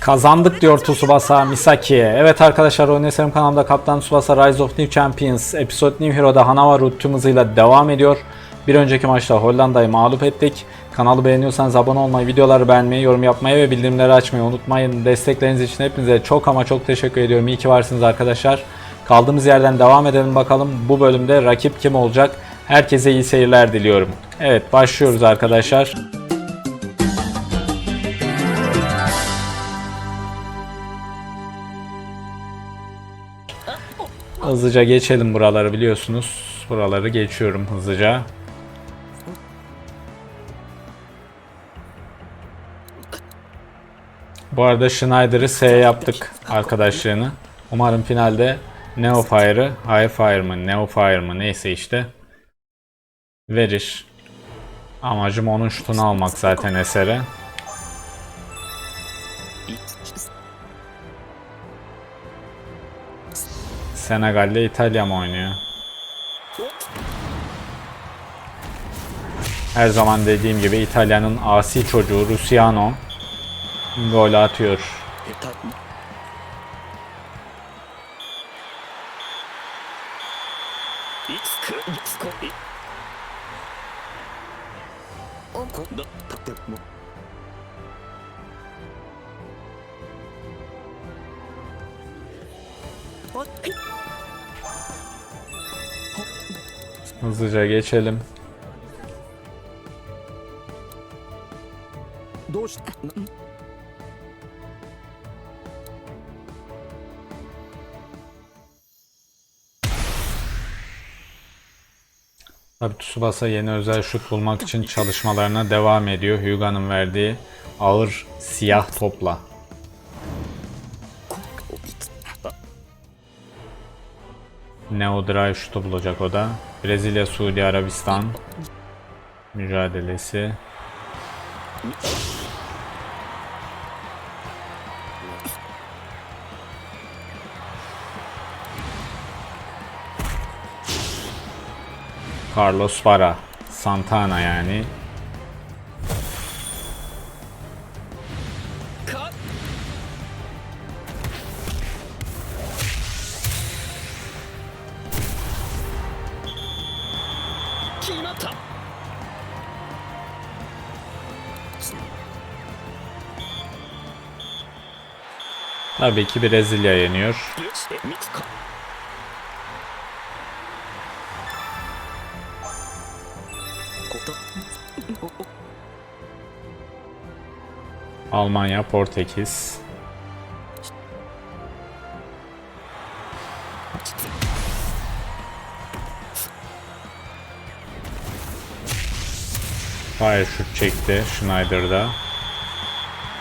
Kazandık diyor Tsubasa Misaki'ye. Evet arkadaşlar Oyun kanalımda Kaptan Tsubasa Rise of New Champions Episode New Hero'da Hanavaru tüm devam ediyor. Bir önceki maçta Hollanda'yı mağlup ettik. Kanalı beğeniyorsanız abone olmayı, videoları beğenmeyi, yorum yapmayı ve bildirimleri açmayı unutmayın. Destekleriniz için hepinize çok ama çok teşekkür ediyorum. İyi ki varsınız arkadaşlar. Kaldığımız yerden devam edelim bakalım. Bu bölümde rakip kim olacak? Herkese iyi seyirler diliyorum. Evet başlıyoruz arkadaşlar. Hızlıca geçelim buraları biliyorsunuz. Buraları geçiyorum hızlıca. Bu arada Schneider'ı S yaptık arkadaşlığını. Umarım finalde Neo Fire'ı, High Fire mı, Neo Fire mı neyse işte verir. Amacım onun şutunu almak zaten esere. Senegal'le İtalya mı oynuyor? Her zaman dediğim gibi İtalya'nın asi çocuğu Luciano gol atıyor. Hızlıca geçelim. Tabi Tsubasa yeni özel şut bulmak için çalışmalarına devam ediyor. Hyuga'nın verdiği ağır siyah topla. Neo Drive şutu bulacak o da. Brezilya, Suudi Arabistan mücadelesi. Carlos Vara, Santana yani. Tabii ki Brezilya yeniyor. Almanya, Portekiz. Fire şut çekti Schneider'da.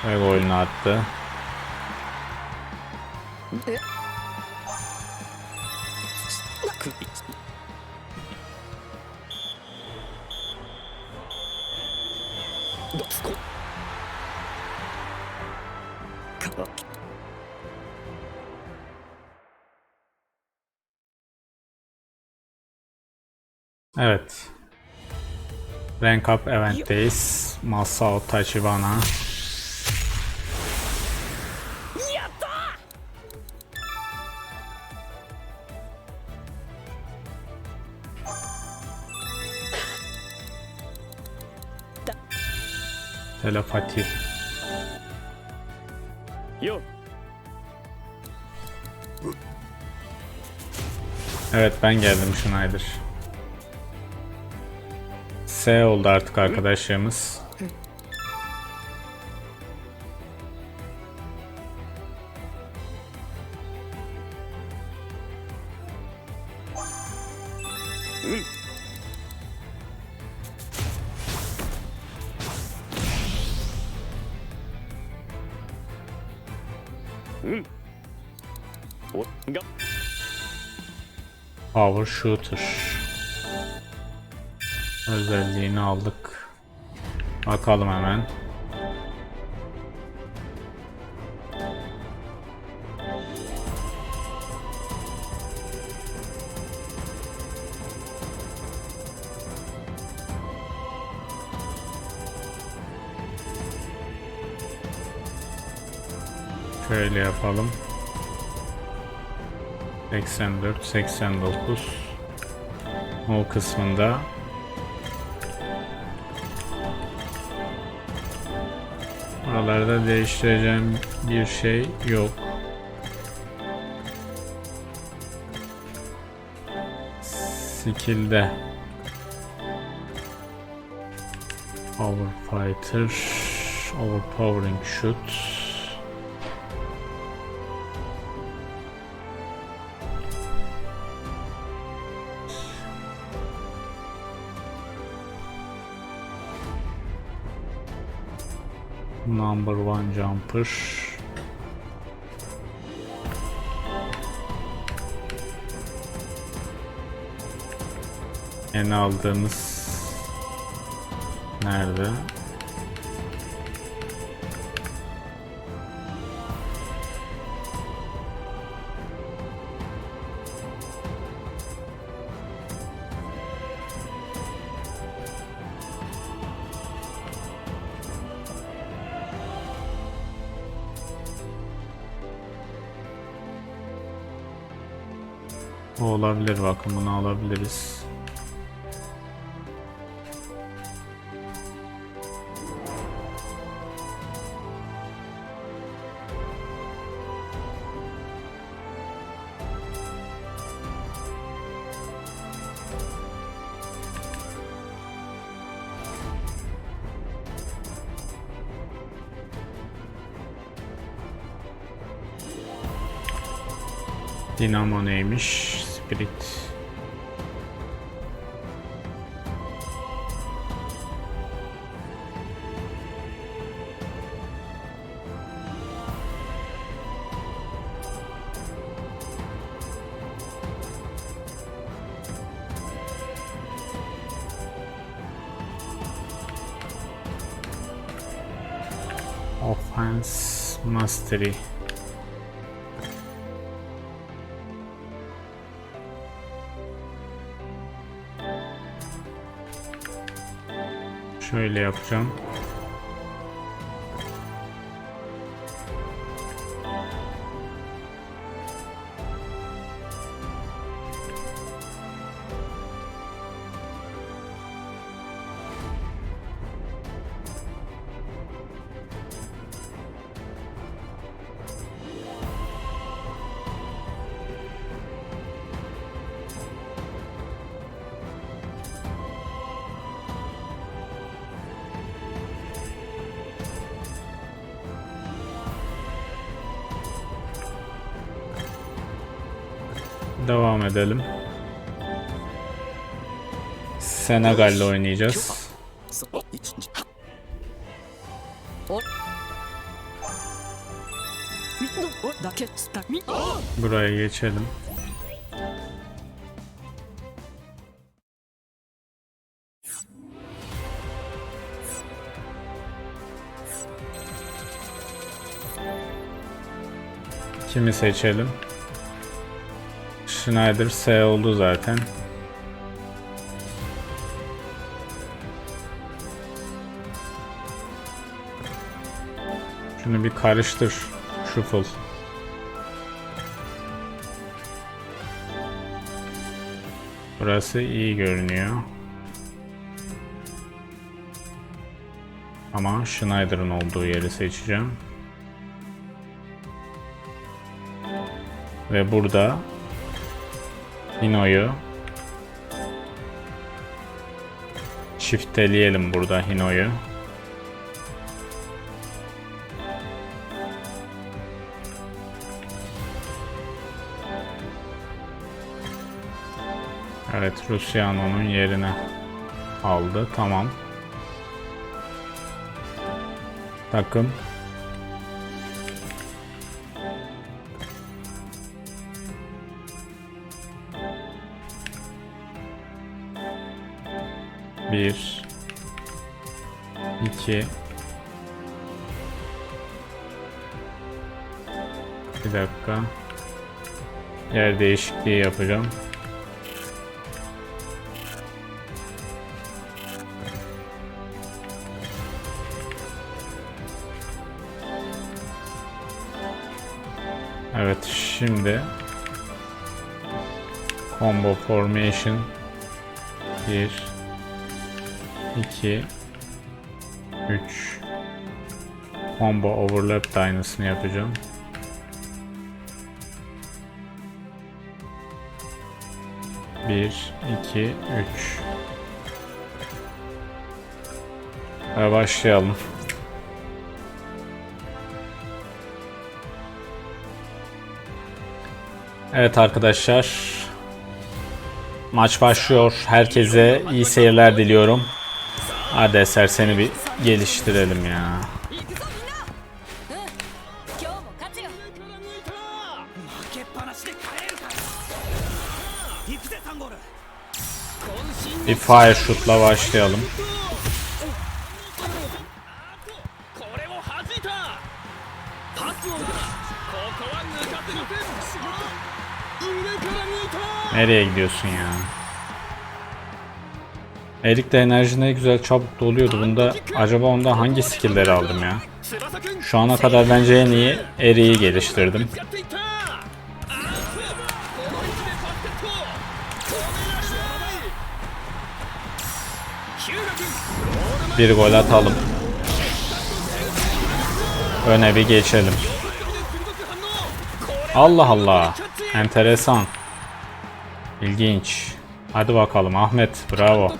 Ve golünü attı. Evet. Rank Up Event'teyiz. Masao Tachibana Telepati. よ Evet ben geldim Schneider. S oldu artık arkadaşlarımız. Power Shooter. Özelliğini aldık. Bakalım hemen. Şöyle yapalım. 84, 89. O kısmında Buralarda değiştireceğim bir şey yok. Skill'de Overfighter Overpowering Shoot Number one jumper En aldığımız nerede? Olabilir bakın bunu alabiliriz. Dinamo neymiş? Spirit. Offense Mastery. Şöyle yapacağım. gidelim. Senegal'le oynayacağız. Buraya geçelim. Kimi seçelim? Schneider S oldu zaten. Şunu bir karıştır. Shuffle. Burası iyi görünüyor. Ama Schneider'ın olduğu yeri seçeceğim. Ve burada Hino'yu çifteleyelim burada Hino'yu. Evet Luciano'nun yerine aldı. Tamam. Takım. Bir. iki. Bir dakika. Yer değişikliği yapacağım. Evet şimdi combo formation 1 2 3 Combo overlap da aynısını yapacağım. Bir, iki, üç. Ve başlayalım. Evet arkadaşlar. Maç başlıyor. Herkese iyi seyirler diliyorum. Hadi Eser seni bir geliştirelim ya. Bir fire shoot'la başlayalım. Nereye gidiyorsun ya? Erik de enerji ne güzel çabuk doluyordu. Bunda acaba ondan hangi skill'leri aldım ya? Şu ana kadar bence en iyi Erik'i geliştirdim. Bir gol atalım. Öne bir geçelim. Allah Allah. Enteresan. İlginç. Hadi bakalım Ahmet, bravo. こ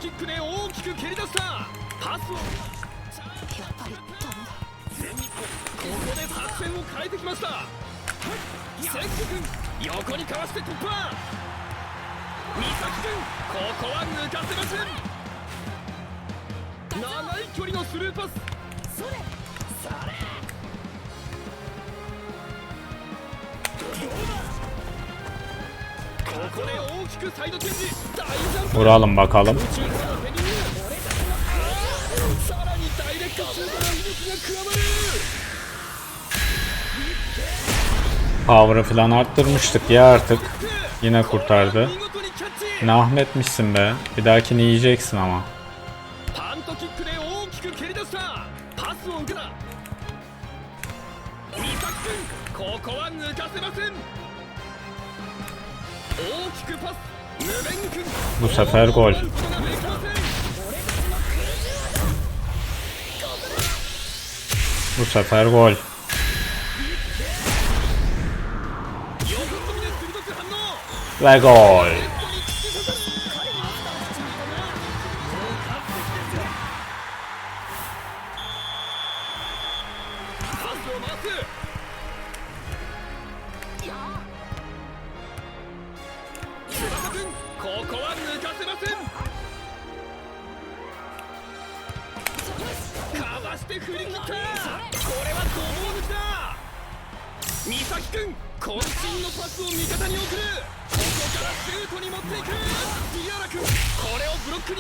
こは抜かせません長い距離のスルーパスそれ Vuralım bakalım. Power'ı falan arttırmıştık ya artık. Yine kurtardı. Ne ahmetmişsin be. Bir dahakini yiyeceksin ama. Bu sefer gol. Bu sefer gol. Ve gol.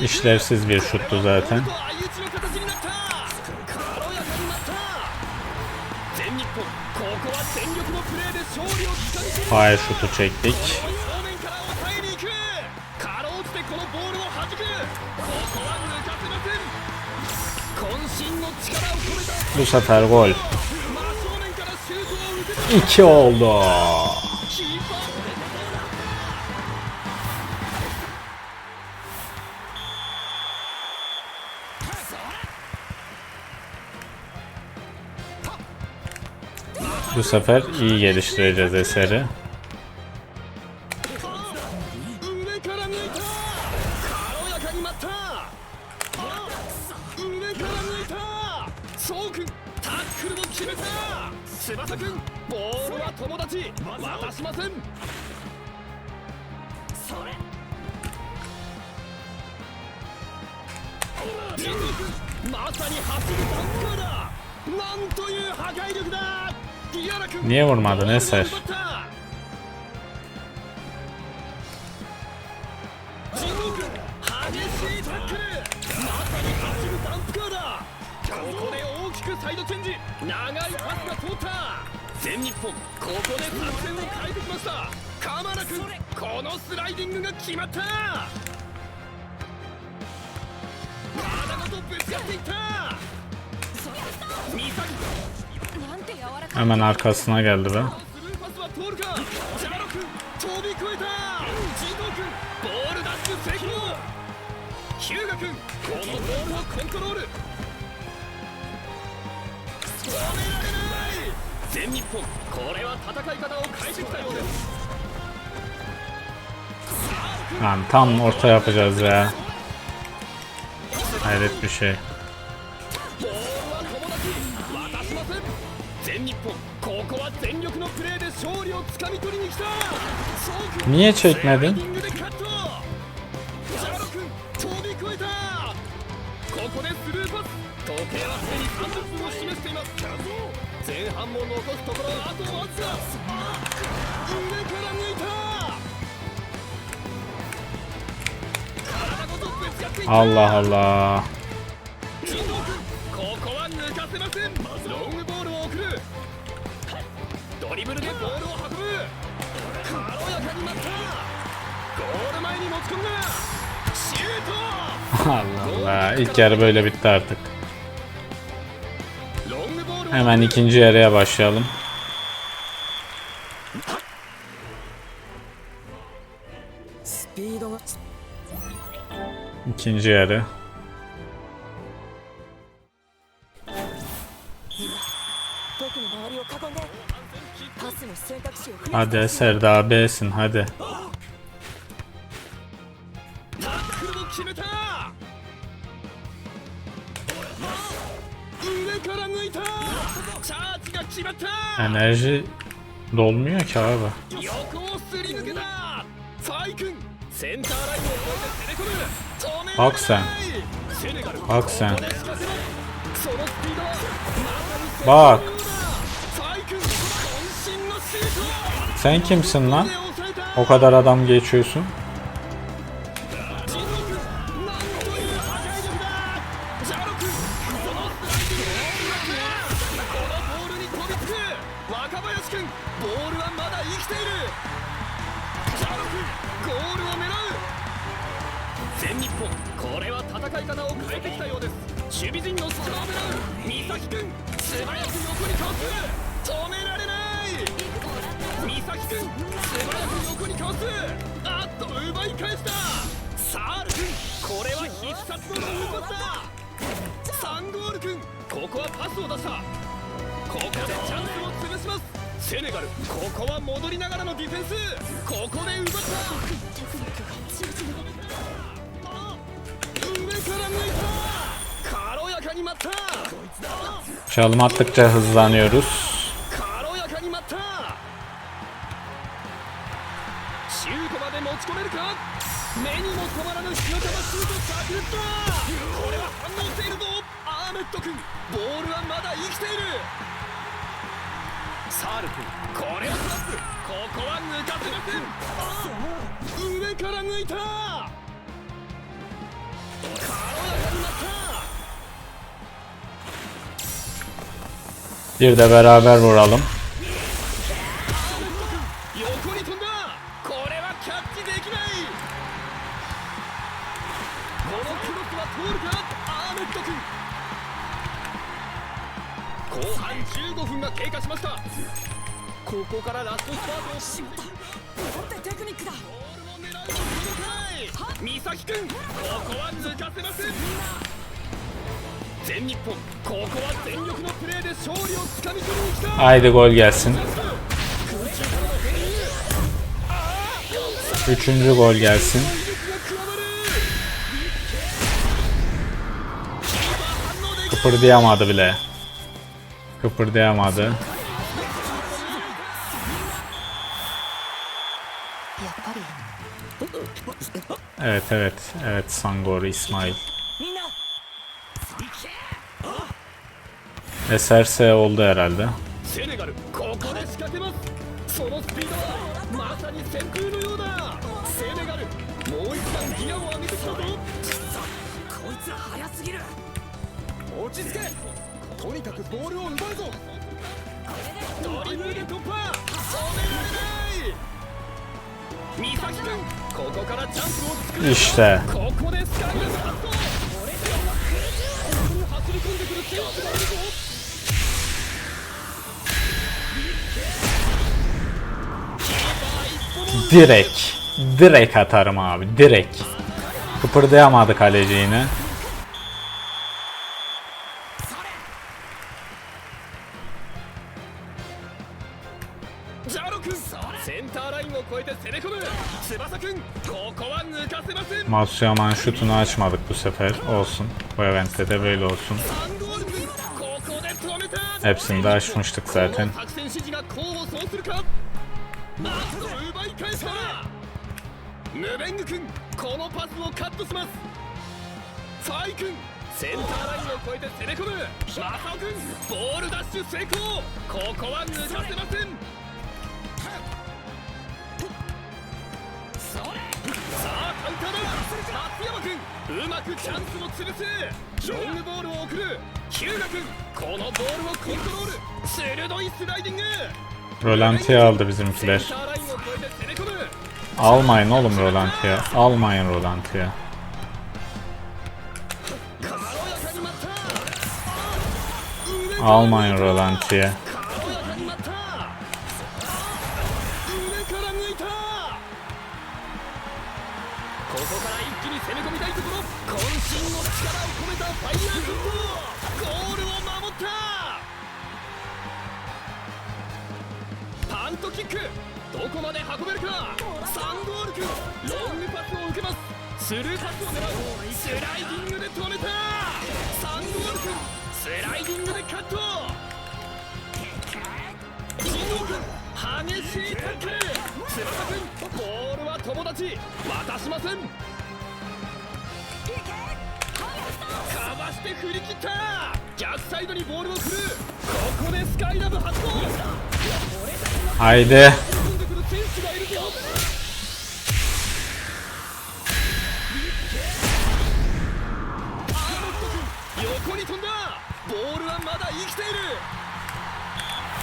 İşlevsiz bir şuttu zaten. Hayır şutu çektik. Bu sefer gol. 2 oldu. sefer iyi geliştireceğiz eseri. まさに走るダンクだなんという破壊力だ Nie urma da ne sajer. Hemen arkasına geldi be. Lan tam orta yapacağız ya. Hayret bir şey. Niye çekmedin? Allah Allah. Allah Allah. İlk yarı böyle bitti artık. Hemen ikinci yarıya başlayalım. İkinci yarı. Hadi Serdar B'sin hadi. Enerji dolmuyor ki abi. Bak sen. Bak sen. Bak. Sen kimsin lan? O kadar adam geçiyorsun. ここで動くなテクニックがチリチリ上から抜いた軽やかに待った Çalım attıkça hızlanıyoruz. Bir de beraber vuralım. Haydi gol gelsin. Üçüncü gol gelsin. Kıpırdayamadı bile. Kıpırdayamadı. Evet evet evet Sangor İsmail. Eserse oldu herhalde. İşte. direkt. Direkt atarım abi. Direkt. Kıpırdayamadı kaleci yine. Matsuyaman şutunu açmadık bu sefer. Olsun. Bu eventte de böyle olsun. Hepsini de açmıştık zaten. ムベング君このパスをカットします。ファイ君センターラインを越えて攻め込む。マサオ君ボールダッシュ成功。ここは抜かせません。さあカウンターだ。松山君うまくチャンスを潰す。ロングボールを送る。ヒューガ君このボールをコントロール。鋭いスライディング。Rolanti'ye aldı bizimkiler. セ Almayın oğlum Rolanti'ye. Almayın Rolanti'ye. Almayın Rolanti'ye. パントキック。どこまで運べるか。サンドール君ロングパスを受けます。スルーパスを狙う。スライディングで止めた。サンドール君スライディングでカット。ジノ君激しいタックル。翼君ボールは友達。渡しません。かわして振り切った。逆サイドにボールを振る。ここでスカイラブ発動。Haydi.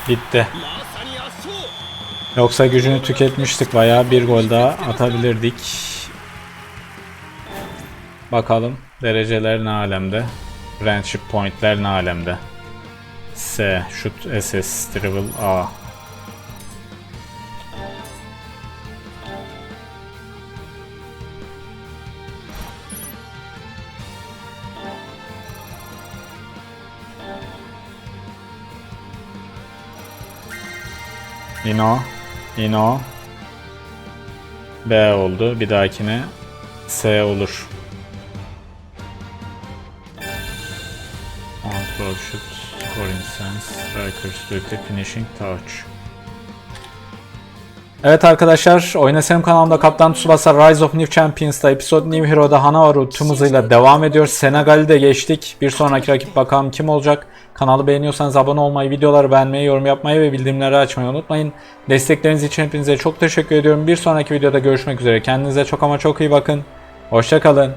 Bitti. Yoksa gücünü tüketmiştik bayağı bir gol daha atabilirdik. Bakalım dereceler ne alemde. Friendship pointler ne alemde. S, shoot, SS, dribble, A. Ino, Ino. B oldu. Bir dahakine S olur. Control shoot, scoring sense, strikers duty, finishing touch. Evet arkadaşlar, Oynasem kanalımda Kaptan Tsubasa Rise of New Champions'ta Episode New Hero'da Hanavaru tüm hızıyla devam ediyor. Senegal'i de geçtik. Bir sonraki rakip bakalım kim olacak. Kanalı beğeniyorsanız abone olmayı, videoları beğenmeyi, yorum yapmayı ve bildirimleri açmayı unutmayın. Destekleriniz için hepinize çok teşekkür ediyorum. Bir sonraki videoda görüşmek üzere. Kendinize çok ama çok iyi bakın. Hoşçakalın.